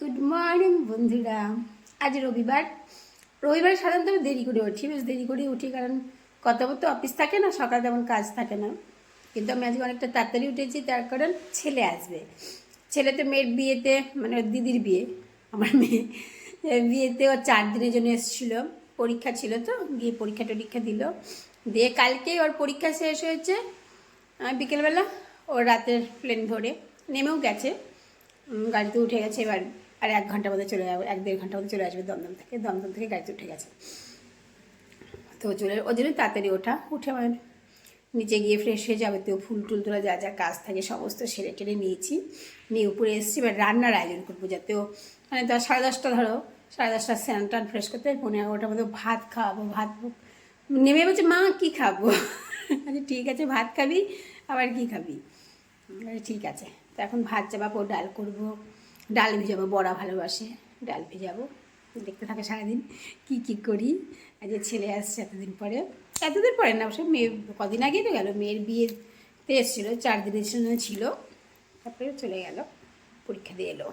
Good morning বন্ধুরা। আজ রবিবার। রবিবার সাধারণত আমি দেরি করে উঠি, বেশ দেরি করে উঠি, কারণ কত তো অফিস থাকে না, সকালে তেমন কাজ থাকে না। কিন্তু আমি আজকে অনেকটা তাড়াতাড়ি উঠেছি, তার কারণ ছেলে আসবে। ছেলে তো মেয়ের বিয়েতে মানে দিদির বিয়ে, আমার মেয়ে বিয়েতে ও চার দিনের জন্য এসেছিল। পরীক্ষা ছিল তো, গিয়ে পরীক্ষা টরীক্ষা দিল। দিয়ে কালকেই ওর পরীক্ষা শেষ হয়েছে বিকেলবেলা, ওর রাতের প্লেন ধরে নেমেও গেছে গাড়িতে উঠে গেছে এবার আর এক ঘণ্টার মধ্যে চলে যাবে, এক দেড় ঘণ্টা মধ্যে চলে আসবে দমদম থেকে। দমদম থেকে গাড়িতে উঠে গেছে। তো চলে ওই জন্য তাড়াতাড়ি ওঠা। উঠে আমার নিচে গিয়ে ফ্রেশ হয়ে যাবে তো ফুল টুল তোলা যা যা কাজ থাকে সমস্ত সেরে টেরে নিয়েছি। নিয়ে উপরে এসেছি, এবার রান্নার আয়োজন করব যাতে ও মানে তো সাড়ে দশটা ধরো, সাড়ে দশটা স্নান টান ফ্রেশ করতে পনেরো এগারোটার মধ্যে ভাত খাওয়াবো, ভাত নেমে বলছে, মা, কী খাব? আচ্ছা ঠিক আছে, ভাত খাবি, আবার কী খাবি? ঠিক আছে। তো এখন ভাত চাপাবো ডাল করব। ডাল ভিজাবো, বড়া ভালোবাসে, ডাল ভিজাবো। দেখতে থাকে সারাদিন কী কী করি। আজ ছেলে আসছে এতদিন পরে। এতদিন পরে না, অবশ্য মেয়ে কদিন আগেই তো গেল। মেয়ের বিয়েতে এসেছিল, চার দিনের জন্য ছিল। তারপরে চলে গেল, পরীক্ষা দিয়ে এলো।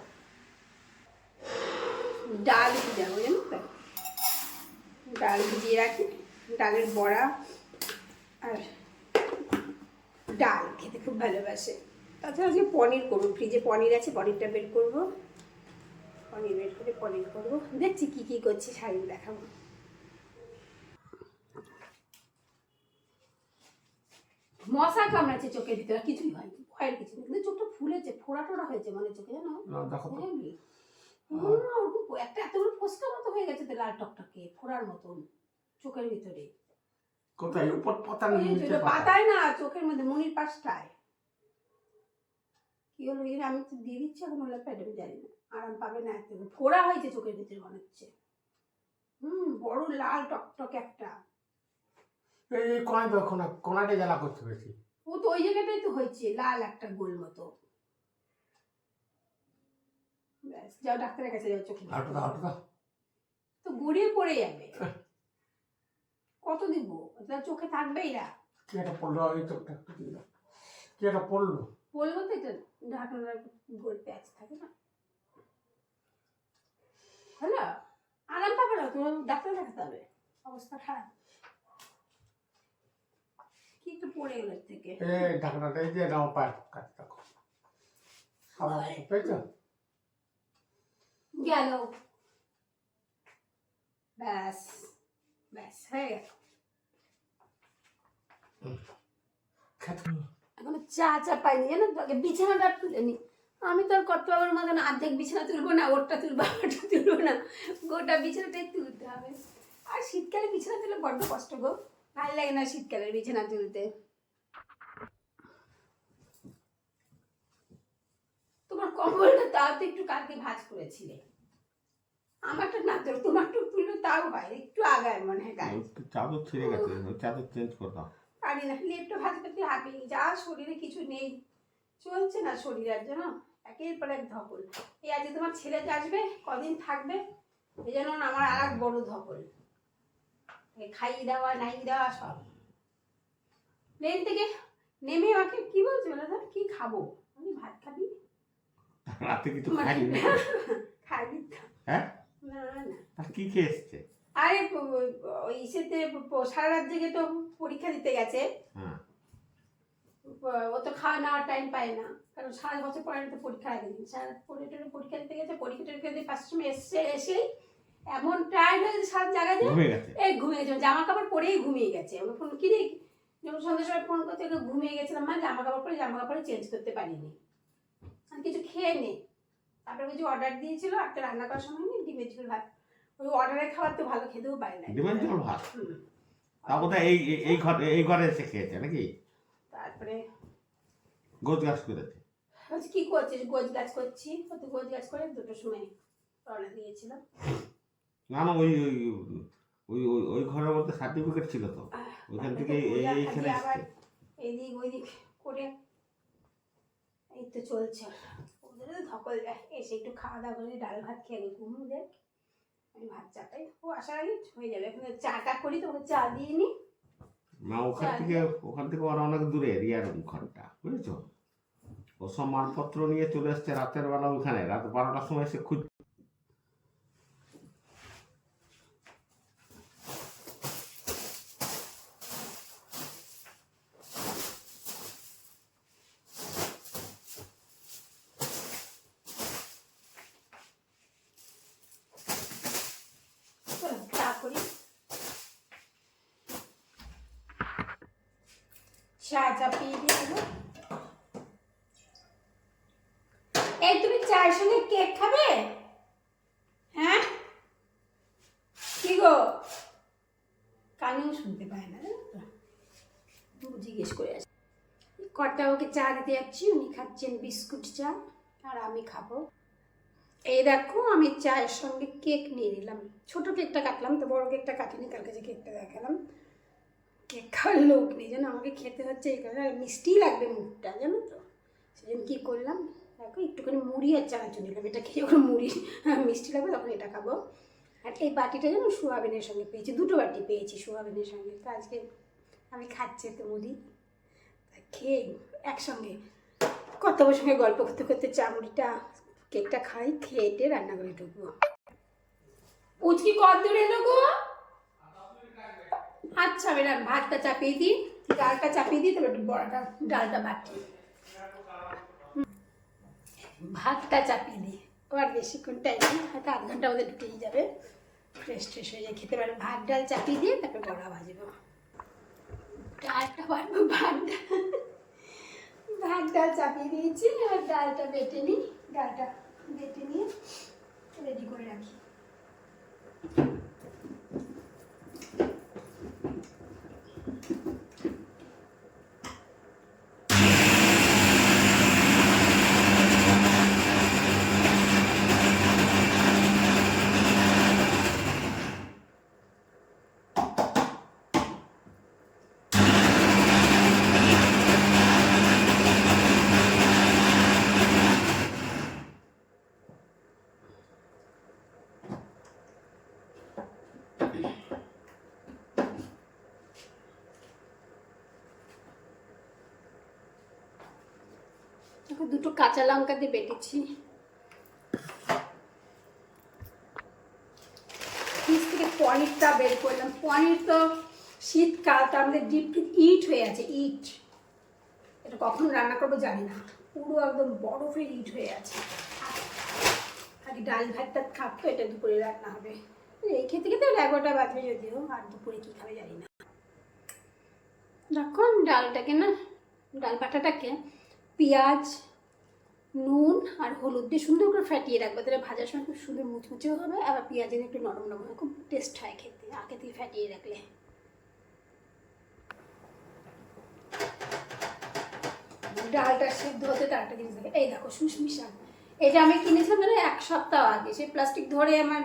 ডাল ভিজাবো, জানো তো? ডাল ভিজিয়ে রাখি, ডালের বড়া আর ডাল খেতে খুব ভালোবাসে। তাছাড়া আজকে পনির করব। ফ্রিজে পনির আছে পনিরটা বের করব। পনির বের করে পনির করব। দেখছি কী কী করছি শাড়ি দেখাবো। মশা কামড়াচ্ছে চোখের ভিতরে কিছুই হয়নি ভয়ের কিছু নেই। কিন্তু চোখটা ফুলেছে ফোড়া টোড়া হয়েছে মানে চোখে জানো? ওরকম একটা এত বড় ফোসকা মতো হয়ে গেছে তো লাল টকটকে ফোড়ার মতন চোখের ভিতরে। কোথায়? উপর পাতা। পাতায় না চোখের মধ্যে মনির পাশটায়। কি হলো এই আমি তো দিয়ে দিচ্ছি এখন হলে প্যাড জানি না। আরাম পাবে না একদম ফোড়া হয়েছে চোখের ভিতরে মনে হচ্ছে। হুম বড় লাল টকটক একটা। এই কোনায় তো কোনা কোনাটা জ্বালা করতে পেরেছি ও তো ওই জায়গাটাই তো হয়েছে লাল একটা গোল মতো। ব্যাস যাও ডাক্তারের কাছে যাও চোখে। আটু দাও আটু দাও। তো গড়িয়ে পড়ে যাবে। কত দিব? তার চোখে থাকবেই না। কি একটা পড়ল? এই চোখটা কি একটা পড়ল? বলব তো এটা ঢাকনার গোল প্যাচ থাকে না? হ্যালো? আরাম পাবে না? তোমার ডাক্তার দেখাতে হবে। অবস্থা খারাপ। কি একটু পড়ে গেল থেকে? এই ঢাকনাটা এই যে নাও সাদা মতো পেয়েছ? গেল। ব্যাস ব্যাস হয়ে গেল। খেতে এখনও চা চা পাইনি। জানো তো আগে বিছানাটা তুলে নি। আমি তো আর কত বাবার মতন অর্ধেক বিছানা তুলবো না ওরটা তুলবো আমারটা তুলবো না। গোটা বিছানাটাই তুলতে হবে। আর শীতকালে বিছানা তুলে বড্ড কষ্ট গো। ভালো লাগে না শীতকালের বিছানা তুলতে। তোমার কম্বলটা তাও তো একটু কালকে ভাজ করেছিলে। আমারটা না তো তোমারটা তুললে তাও হয়। একটু আগায় মনে হয় গায়ে। চাদর ছিঁড়ে গেছে চাদর চেঞ্জ করে পারি না লেপটা ভাজ করতে হাঁপি যা শরীরে কিছু নেই। চলছে না শরীর আর যেন। একের পর এক ধকল। এই আজকে তোমার ছেলে আসবে কদিন থাকবে? এই জন্য না আমার আর এক বড় ধকল। খাইয়ে দেওয়া নাই দেওয়া সব। প্লেন থেকে নেমে আমাকে কি বলছে বলে ধর কি খাব? আমি ভাত খাবি? রাতে কিছু খাই দিতাম হ্যাঁ? না না কি খেয়ে এসছে? আরে ওই সেতে সারা রাত জেগে তো পরীক্ষা দিতে গেছে। হ্যাঁ ও তো খাওয়া নেওয়ার টাইম পায় না। কারণ সারা বছর পরে তো পরীক্ষা আগে দিন সারা পরে টরে পরীক্ষা দিতে গেছে পরীক্ষা টরীক্ষা দিয়ে পাঁচটার সময় এসছে এসেই এমন টায়ার্ড হয়ে গেছে সাত জায়গা দিয়ে এই ঘুমিয়ে গেছে। জামা কাপড় পরেই ঘুমিয়ে গেছে। আমি ফোন কিনে যখন সন্ধ্যার সময় ফোন করতে ঘুমিয়ে গেছিলাম মা জামা কাপড় পরে জামা কাপড় চেঞ্জ করতে পারিনি। আর কিছু খেয়ে নে। তারপরে কিছু অর্ডার দিয়েছিল একটা রান্না করার সময় নেই ডিমের ঝোল ভাত। ওই অর্ডারের খাবার তো ভালো খেতেও পারে না। ডিমের ঝোল ভাত? হুম। তা বোধহয় এই এই- এই ঘরে এই ঘরে এসে খেয়েছে নাকি? তারপরে গোছ গাছ করেছে বলছি কি করছিস? গোছ গাছ করছি? তো গোছ গাছ করে দুটোর সময় রওনা দিয়েছিলাম না না ওই ওই ওই ওই- ওই ঘরের মধ্যে সার্টিফিকেট ছিল তো। ওইখান থেকে এই- এই- এইখানে আবার এইদিক ওইদিক করে এই তো চলছে। ওদের তো ধকল যায় এসে একটু খাওয়া দাওয়া করে ডাল ভাত খেয়ে আমি ঘুমু দেখ আমি ভাত চাটাই ও আসার আগে হয়ে যাবে। এখানে চাটা করি তোমাকে চা দিয়ে নি। না ওখান থেকে ওখান থেকে ওরা অনেক দূরে রিয়ার ঘরটা বুঝেছ? সব মালপত্র নিয়ে চলে এসছে রাতের বেলা ওইখানে। রাত বারোটার সময় সে খুঁজ চলো, চা করি চা চাপিয়ে দিয়ে দেবো। এই তুমি চায়ের সঙ্গে কেক খাবে? হ্যাঁ? কি গো? কানেও শুনতে পায় না জিজ্ঞেস করে আসি। কর্তা ওকে চা দিতে যাচ্ছি উনি খাচ্ছেন বিস্কুট চা আর আমি খাব। এই দেখো আমি চায়ের সঙ্গে কেক নিয়ে নিলাম। ছোট কেকটা কাটলাম তো বড় কেকটা কাটিনি কালকে যে কেকটা দেখালাম। কেক খাওয়ার লোক নেই যেন আমাকে খেতে হচ্ছে এই কারণে আর মিষ্টি লাগবে মুখটা জানো তো? সেজন্য কী করলাম দেখো একটুখানি মুড়ি আর চানাচুর নিলাম এটা খেয়ে যখন মুড়ি হ্যাঁ, মিষ্টি লাগবে তখন এটা খাব। আর এই বাটিটা যেন সোয়াবিনের সঙ্গে পেয়েছি দুটো বাটি পেয়েছি সোয়াবিনের সঙ্গে। তো আজকে আমি খাচ্ছি তো মুড়ি। খেয়ে একসঙ্গে কত সঙ্গে গল্প করতে করতে চা মুড়িটা কেকটা খাই খেয়ে রান্না করে ঢুকবো। উচকি কত দূর গো? আচ্ছা ম্যাডাম ভাতটা চাপিয়ে দিই, ডালটা চাপিয়ে দিই একটু বড়াটা, ডালটা বাটি। ভাতটা চাপিয়ে দিই। আর বেশিক্ষণ টাইম হয়তো আধ ঘণ্টা মধ্যে ঢুকেই যাবে। ফ্রেশ ট্রেশ হয়ে যায় খেতে। পারবে ভাত, ডাল চাপিয়ে দিয়ে তারপরে বড়া ভাজবো। ডালটা বাড়বো ভাত ভাত, ডাল চাপিয়ে দিয়েছি। আর ডালটা বেটে নিই, ডালটা বেটে নিয়ে রেডি করে রাখি। দেখো দুটো কাঁচা লঙ্কা দিয়ে বেটেছি। থেকে পনিরটা বের করলাম। পনির তো শীতকাল তার মধ্যে ডিপ ইট হয়ে আছে ইট এটা কখন রান্না করব জানি না। পুরো একদম বরফের ইট হয়ে আছে। আগে ডাল ভাত টাত খাব তো, এটা দুপুরে রান্না হবে। এই খেতে খেতে এগারোটা বাজবে যদিও, আর দুপুরে কী খাবে জানি না। দেখুন ডালটাকে না, ডাল বাটাটাকে পেঁয়াজ নুন আর হলুদ দিয়ে সুন্দর করে ফাটিয়ে রাখবে। তাহলে ভাজার সময় খুব সুন্দর মুচমুচেও হবে, আবার পেঁয়াজের একটু নরম নরম হবে, খুব টেস্ট হয় খেতে, আগে থেকে ফাটিয়ে রাখলে। ডালটা সিদ্ধ হতে তার একটা জিনিস থাকে এই দেখো সুস্মি শাক এটা আমি কিনেছিলাম মানে এক সপ্তাহ আগে। সেই প্লাস্টিক ধরে আমার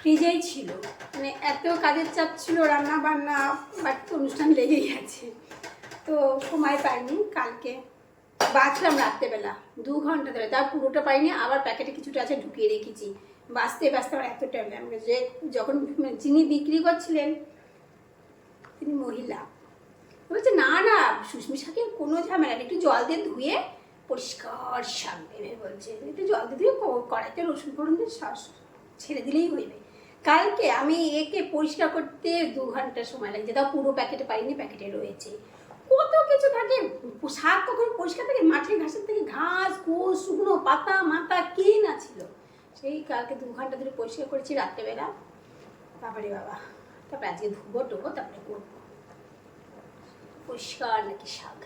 ফ্রিজেই ছিল। মানে এত কাজের চাপ ছিল রান্না বান্না বাট অনুষ্ঠান লেগেই আছে। তো সময় পাইনি, কালকে বাঁচলাম রাত্রেবেলা, দু ঘণ্টা ধরে। তার পুরোটা পাইনি, আবার প্যাকেটে কিছুটা আছে ঢুকিয়ে রেখেছি। বাঁচতে বাঁচতে আমার এত টাইম লাগে যে যখন মানে যিনি বিক্রি করছিলেন, তিনি মহিলা। বলছে, না না সুস্মি শাকের কোনো ঝামেলা একটু জল দিয়ে ধুয়ে পরিষ্কার শাক দেবে বলছে একটু জল দিয়ে ধুয়ে কড়াইতে রসুন ফোড়ন দিয়ে শ্বাস ছেড়ে দিলেই হইবে। কালকে আমি একে পরিষ্কার করতে দু ঘণ্টা সময় লাগছে। তাও পুরো প্যাকেটে পাইনি, প্যাকেটে রয়েছে। কত কিছু থাকে। শাক কখন পরিষ্কার থাকে? মাঠের ঘাসের থেকে ঘাস ঘুষ শুকনো পাতা, মাথা, কি না ছিল? সেই কালকে দু ঘণ্টা ধরে পরিষ্কার করেছি রাত্রেবেলা। বাবারে বাবা। তারপরে আজকে ধুবো, টুবো, তারপরে করব। পরিষ্কার নাকি শাক?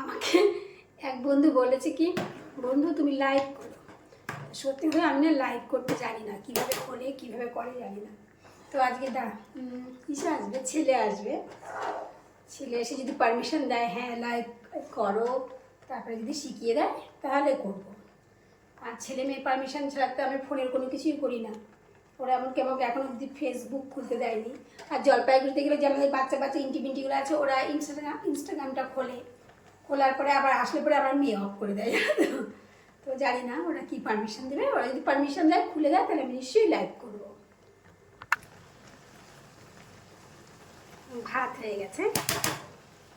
আমাকে এক বন্ধু বলেছে কি, বন্ধু, তুমি লাইভ করো। সত্যি করে আমি না লাইভ করতে জানি না, কীভাবে খোলে কীভাবে করে জানি না। তো আজকে দা কিসে আসবে? ছেলে আসবে। ছেলে এসে যদি পারমিশন দেয় হ্যাঁ লাইভ করো, তারপরে যদি শিখিয়ে দেয়, তাহলে করব। আর ছেলে মেয়ে পারমিশন ছাড়া তো আমি ফোনের কোনো কিছুই করি না। ওরা এমনকি আমাকে এখন অবধি ফেসবুক খুলতে দেয়নি। আর জলপাইগুড়িতে গেলে যে আমাদের বাচ্চা বাচ্চা ইন্টি বিন্টিগুলো আছে, ওরা ইনস্টাগ্রাম ইনস্টাগ্রামটা খোলে। খোলার পরে আবার আসলে পরে আমার মেয়ে অফ করে দেয়। তো? তো জানি না, ওরা কি পারমিশন দেবে? ওরা যদি পারমিশন দেয়, খুলে দেয়, তাহলে আমি নিশ্চয়ই লাইভ করব। ভাত হয়ে গেছে।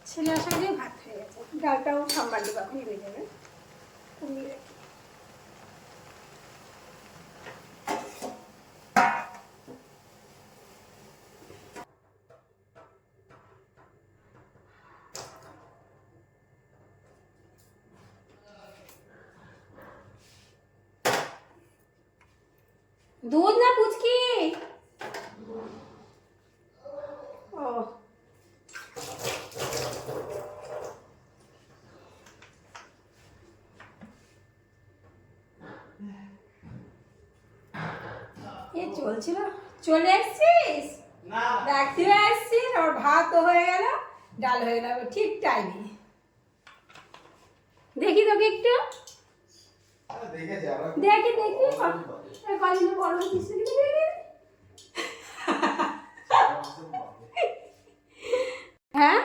ছেলে আসার দিয়ে ভাত হয়ে গেছে। ডালটাও সাম্বার দেবো এখনই হয়ে যাবে। দুধ না পুচকি ও এ চলছিল? চলে এসছিস? ডাকতে আসছিস আমার ভাতও হয়ে গেল ডাল হয়ে গেল ঠিক টাইমে দেখি তোকে একটু। দেখি দেখি কদিন বড় কিছু হ্যাঁ?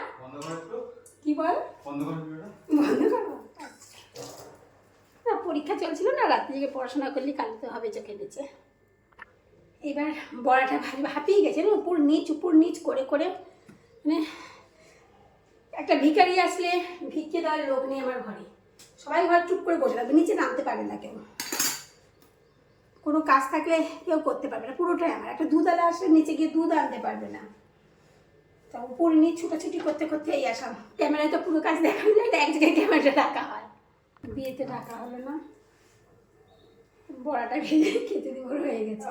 কি বল? বন্ধ করব না পরীক্ষা চলছিল না রাত্রি পড়াশোনা করলে কাল তো হবে চোখে নিচে। এবার বড়াটা ভাবি হাঁপিয়ে গেছে না উপর নিচ উপর নিচ, করে করে। মানে একটা ভিখারি আসলে ভিক্ষে দেওয়ার লোক নেই আমার ঘরে। সবাই ঘর চুপ করে বসে থাকবে, নিচে নামতে পারবে না কেউ। কোনো কাজ থাকলে কেউ করতে পারবে না, পুরোটাই আমার। একটা দুধ আলা আসলে নিচে গিয়ে দুধ আনতে পারবে না। তা উপর নিয়ে ছুটাছুটি করতে করতে এই আসাম ক্যামেরায় তো পুরো কাজ দেখানো যায় এক জায়গায় ক্যামেরাটা রাখা হয়। বিয়েতে ডাকা হলো না। বড়াটা ভেজে খেতে দিব হয়ে গেছে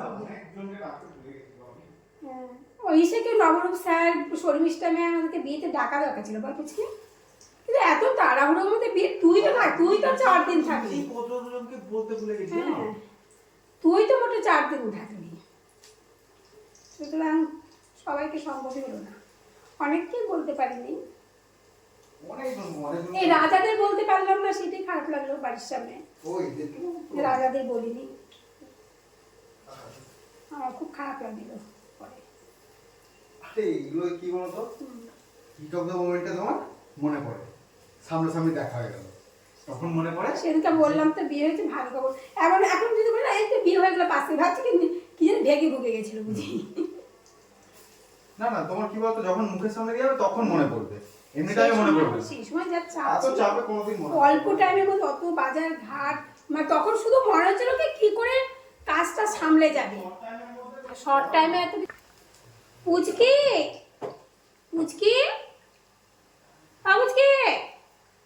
হ্যাঁ। ওই সে কেউ নবরূপ স্যার শর্মিষ্ঠা ম্যাম আমাদেরকে বিয়েতে ডাকা দরকার ছিল বল পুচকে কিন্তু এত তাড়াহুড়োর মধ্যে বিয়ে তুই তো থাক তুই তো চার দিন থাকবি। কতজনকে বলতে ভুলে গেছি হ্যাঁ। তুই তো মোটে চার দিন থাকবি। সুতরাং সবাইকে সম্ভবই হলো না। অনেককেই বলতে পারিনি। এই রাজাদের বলতে পারলাম না সেটাই খারাপ লাগল বাড়ির সামনে। রাজাদের বলিনি। আমার খুব খারাপ লাগছিল পরে। আরে কি বলতো? হিট অফ দ্য মোমেন্টে তোমার মনে পড়ে। সামনাসামনি দেখা হয়ে গেল। তখন মনে পড়ে? সেদিনকে বললাম তো বিয়ে হয়েছে ভালো খবর। এমন এখন যদি বলে এই তো বিয়ে হয়ে গেলো পাশে ভাবছি কি কি যেন ভেগে ভুগে গেছিল বুঝি? না না তোমার কি বলতো যখন মুখের সামনে দিয়ে যাবে তখন মনে পড়বে। এমনি টাইমে মনে পড়বে সেই সময় যা চাপ এত চাপে কোনোদিন মনে অল্প টাইমের মধ্যে অত বাজার ঘাট মানে তখন শুধু মনে হচ্ছিল কি কি করে কাজটা সামলে যাবে। শর্ট টাইমে এত পুচকি পুচকি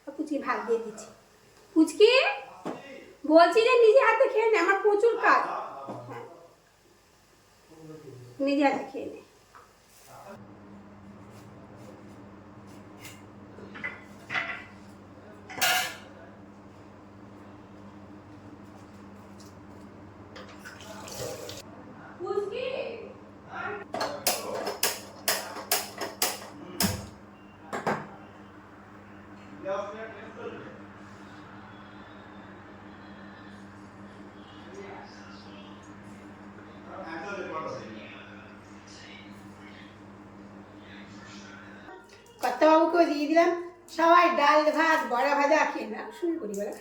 পুচকি ভাগ দিয়ে দিচ্ছি। পুচকি বলছি যে নিজে হাতে খেয়ে নে আমার প্রচুর কাজ। হ্যাঁ। নিজে হাতে খেয়ে নে পুচকি কর্তাবাবুকেও দিয়ে দিলাম। সবাই ডাল, ভাত, বড়া ভাজা খেয়ে না শুরু করি বলে।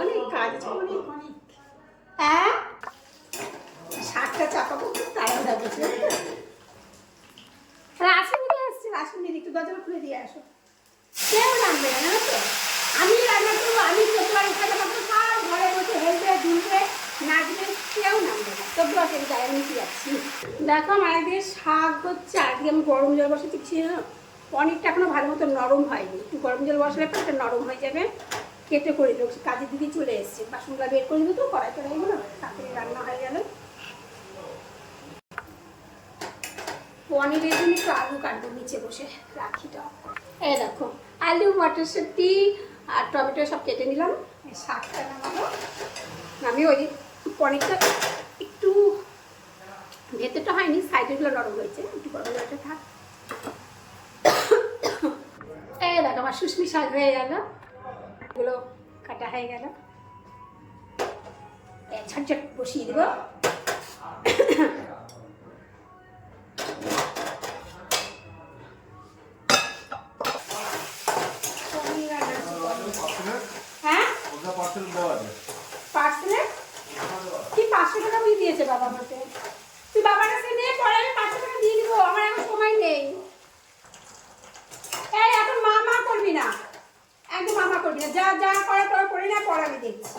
অনেক কাজ আছে, অনেক অনেক। হ্যাঁ? শাকটা চাপাবো তাড়াহুড়া করছে রাসমণি আসছে রাসমণি একটু দরজা খুলে দিয়ে আসো। কেউ নামবে না তো? আমি রান্না করব, আমি চোখলার খাতা মাত্র সব ঘরে বসে হেলবে দুলবে নাচবে, কেউ নামবে না। তবু আমি গায়ে মিশে যাচ্ছি দেখো আমার একদিকে শাক হচ্ছে, আজকে আমি গরম জল বসে না পনিরটা এখনও ভালো মতো নরম হয়নি। একটু গরম জল বসালে পনিরটা নরম হয়ে যাবে। কেটে করে দেবো কাজের দিকে চলে এসছে। বাসনগুলো বের করে দেবো তো, কড়াই টড়াইগুলো তাড়াতাড়ি রান্না হয়ে গেল। পনিরের জন্য একটু আলু কাটবো নিচে বসে। রাখিটা এই দেখো, আলু, মটরশুঁটি আর টমেটো সব কেটে নিলাম। শাকটা নামাবো। আমি ওই পনিরটা একটু ভেতরটা হয়নি, সাইডেরগুলো নরম হয়েছে। একটু গরম জলটা থাক। এই দেখো, আমার সুস্মি শাক হয়ে গেল। এগুলো কাটা হয়ে গেল। ঝটঝট বসিয়ে দেবো। হ্যাঁ? পার্সেলে? কি পাঁচশো টাকা দিয়ে দিয়েছে বাবা আমাকে? তুই বাবার কাছে নিয়ে পরে আমি পাঁচশো টাকা দিয়ে দিব, আমার এখন সময় নেই এই এখন মা যা করে তোর করি না পর আমি দেখছি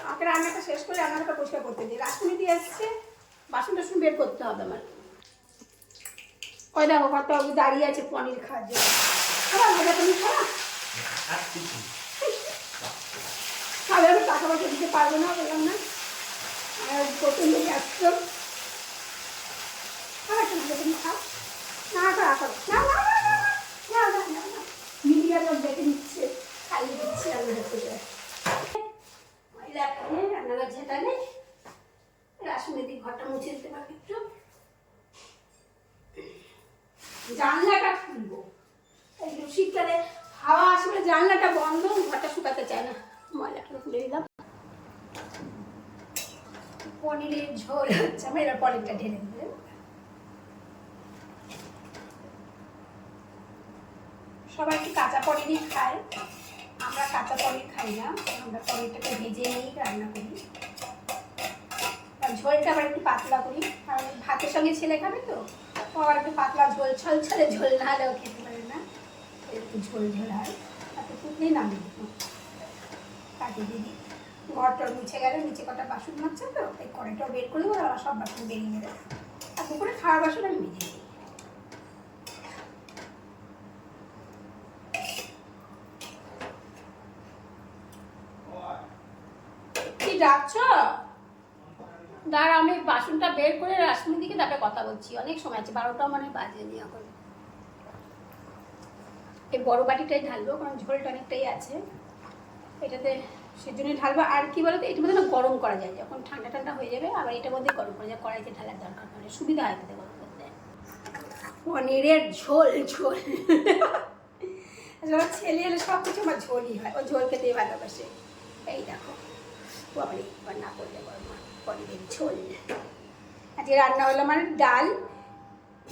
আমাকে রান্নাটা শেষ করে রান্নাটা পরিষ্কার করতে দিই রাসুনি দিয়ে এসছে বাসন টাসন বের করতে হবে আমার ওই দেখো কত দাঁড়িয়ে আছে পনির খাওয়ার জন্য খাবার তুমি খাওয়া খাবে আমি টাকা পয়সা দিতে পারব না বললাম না আর প্রথম দিকে আসছো খাবার তুমি তুমি খাও না খাও না না না না না না না মিডিয়া লোক দেখে জানলাটা খুলবো। এই শীতকালে হাওয়া আসলে জানলাটা বন্ধ, ঘরটা শুকাতে চায় না। ময়লাটা খুলে দিলাম। পনিরের ঝোল হচ্ছে, আমার এবার পনিরটা ঢেলে দিবে। সবাই একটু কাঁচা পনিরই খায়। আমরা কাঁচা পনির খাই না আমরা পনিরটাকে ভেজে নিয়েই রান্না করি। আর ঝোলটা আবার একটু পাতলা করি, কারণ ভাতের সঙ্গে ছেলে খাবে তো আবার একটু পাতলা ঝোল ছল ছলে ঝোল না হলেও খেতে পারে না। একটু ঝোল ঝোল হয়। তাতে ফুটলেই নামিয়ে দেবো। কাটিয়ে দিদি ঘরটা মুছে গেলে, নিচে কটা বাসন মারছে তো, এই কড়াইটাও বের করে আর সব বাসন বেরিয়ে দেবো আর দুপুরে খাওয়ার বাসন আমি মেজে ডাকছো? দাঁড়া, আমি বাসনটা বের করে রাসমণির দিকে তারপরে কথা বলছি। অনেক সময় আছে, বারোটা মানে বাজেনি এখন। এই বড় বাটিটাই ঢালবো, কারণ ঝোলটা অনেকটাই আছে। এটাতে সেজন্যই ঢালবো। আর কি বলতো, এটার মধ্যে না গরম করা যায়, যখন ঠান্ডা ঠান্ডা হয়ে যাবে, আবার এটার মধ্যে গরম করা যায়, কড়াইতে ঢালার দরকার পড়ে সুবিধা হয় গরম করতে। পনিরের ঝোল ঝোল। ছেলে এলে সব কিছু আমার ঝোলই হয়, ও ঝোল খেতে ভালোবাসে। এই দেখো। বাবারে এবার করলে মা, পনিরের ঝোল। আজকে রান্না হলো আমার ডাল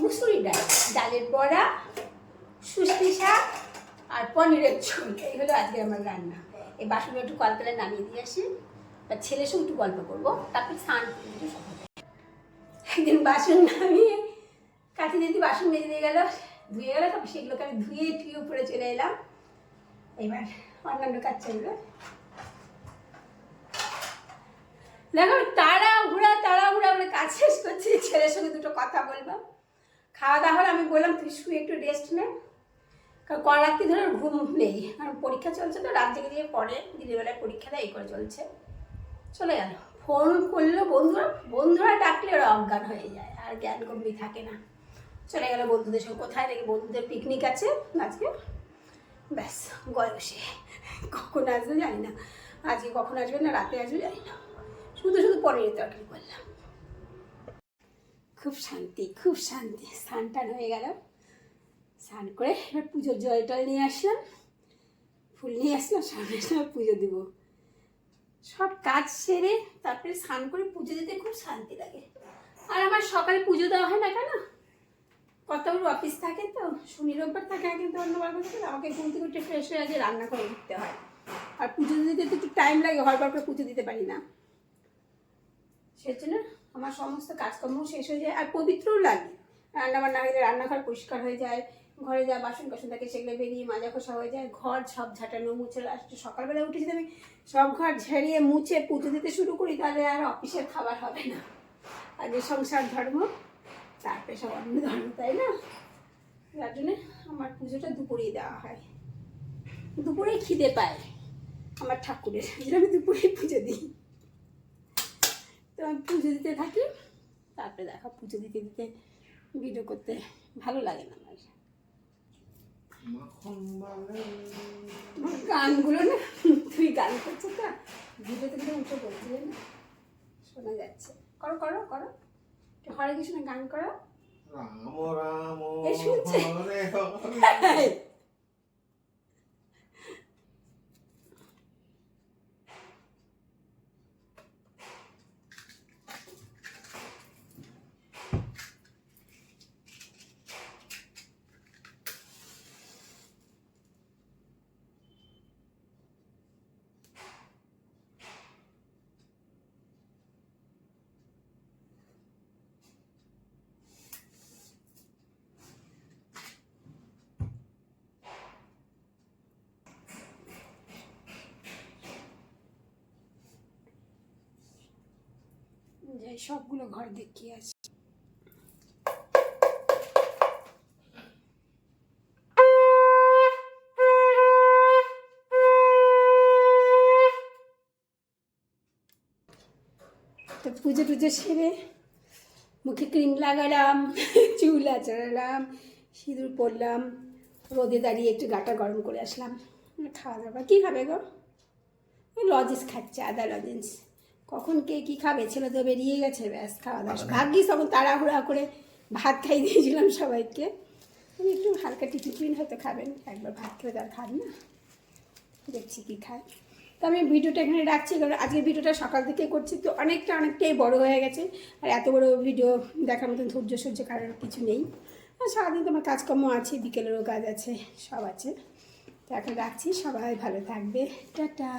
মুসুরি ডাল। ডালের বড়া সুস্তি শাক আর পনিরের ঝোল। এই হলো আজকে আমার রান্না। এই বাসনগুলো একটু কলতলে নামিয়ে দিয়ে আসি। তার ছেলের সঙ্গে একটু গল্প করব, তারপরে স্নান একটু একদিন বাসন নামিয়ে কাঠি দিদি বাসন মেজে দিয়ে গেল, ধুয়ে গেল, তারপর সেগুলোকে আমি ধুয়ে টুয়ে উপরে চলে এলাম। এবার অন্যান্য কাজ চলবে। দেখো তাড়া হুড়া তাড়া হুড়া আমরা কাজ শেষ করছি, ছেলের সঙ্গে দুটো কথা বলব। খাওয়া দাওয়া আমি বললাম, তুই শুয়ে একটু রেস্ট নে। কারণ কড় রাত্রি ধরে ঘুম নেই। কারণ পরীক্ষা চলছে তো, রাত জেগে দিয়ে পড়ে। দিনের বেলায় পরীক্ষা দেয়, এই করে চলছে। চলে গেল। ফোন করল বন্ধুরা বন্ধুরা ডাকলে ওরা অজ্ঞান হয়ে যায়, আর জ্ঞান গম্ভী থাকে না। চলে গেল বন্ধুদের সঙ্গে, কোথায় দেখি বন্ধুদের পিকনিক আছে? আজকে? ব্যাস গয়সে কখন আসবে জানি না। আজকে কখন আসবে না, রাতে আসবে জানি না। শুধু শুধু পনিরের তরকারি করলাম। খুব শান্তি খুব শান্তি। স্নান টান হয়ে গেল। স্নান করে এবার পুজোর জল টল নিয়ে আসলাম। ফুল নিয়ে আসলাম সামনে সময় পুজো দিব। সব কাজ সেরে তারপরে স্নান করে পুজো দিতে খুব শান্তি লাগে। আর আমার সকালে পুজো দেওয়া হয় না কেন? কতগুলো অফিস থাকে তো, শনি, রোববার থাকে কিন্তু অন্য বার আমাকে ঘুম থেকে উঠে ফ্রেশ হয়ে আগে রান্না করে উঠতে হয়। আর পুজো দিতে তো একটু টাইম লাগে, হরবার করে পুজো দিতে পারি না। সেজন্য আমার সমস্ত কাজকর্ম শেষ হয়ে যায়। আর পবিত্রও লাগে। রান্না বান্না হয়ে রান্নাঘর পরিষ্কার হয়ে যায়, ঘরে যা বাসন কাসন থাকে সেগুলো বেরিয়ে মাজা খোসা হয়ে যায়, ঘর সব ঝাঁটানো, মুছে আসছে সকালবেলা উঠে যদি আমি সব ঘর ঝাড়িয়ে মুছে পুজো দিতে শুরু করি, তাহলে আর অফিসের খাবার হবে না। আর যে সংসার ধর্ম, তারপরে সব অন্য ধর্ম, তাই না? যার জন্য আমার পুজোটা দুপুরেই দেওয়া হয়। দুপুরেই খিদে পায় আমার ঠাকুরের। আমি দুপুরেই পুজো দিই। আমি পুজো দিতে থাকি। তারপরে দেখো পুজো দিতে দিতে ভিডিও করতে ভালো লাগে না আমার। গানগুলো না তুই গান করছ তো ভিডিওতে কিন্তু উঠে বলছিলে না শোনা যাচ্ছে। করো করো করো। হরে কৃষ্ণ গান করো। রাম রাম এই শুনছে? যাই, সবগুলো ঘর দেখিয়ে আছে তো পুজো টুজো সেরে মুখে ক্রিম লাগালাম, চুল আচড়ালাম, সিঁদুর পরলাম, রোদে দাঁড়িয়ে একটু গাটা গরম করে আসলাম। খাওয়া দাওয়া, কী খাবে গো? লজেন্স খাচ্ছে, আদা লজেন্স কখন কে কী খাবে? ছেলে তো বেরিয়ে গেছে ব্যাস খাওয়া দাওয়া। ভাগ্যিস তখন তাড়াহুড়া করে ভাত খাই দিয়েছিলাম সবাইকে। আমি একটু হালকা টিফিন হয়তো খাবেন একবার ভাত খেলে তার খান না। দেখছি কী খায়। তো আমি ভিডিওটা এখানে রাখছি কারণ আজকে ভিডিওটা সকাল থেকে করছি তো অনেকটা অনেকটাই বড় হয়ে গেছে। আর এত বড় ভিডিও দেখার মতন ধৈর্য সহ্য কারোর কিছু নেই। আর সারাদিন তোমার কাজকর্ম আছে বিকেলেরও কাজ আছে সব আছে। তো এখন রাখছি সবাই ভালো থাকবে। টাটা।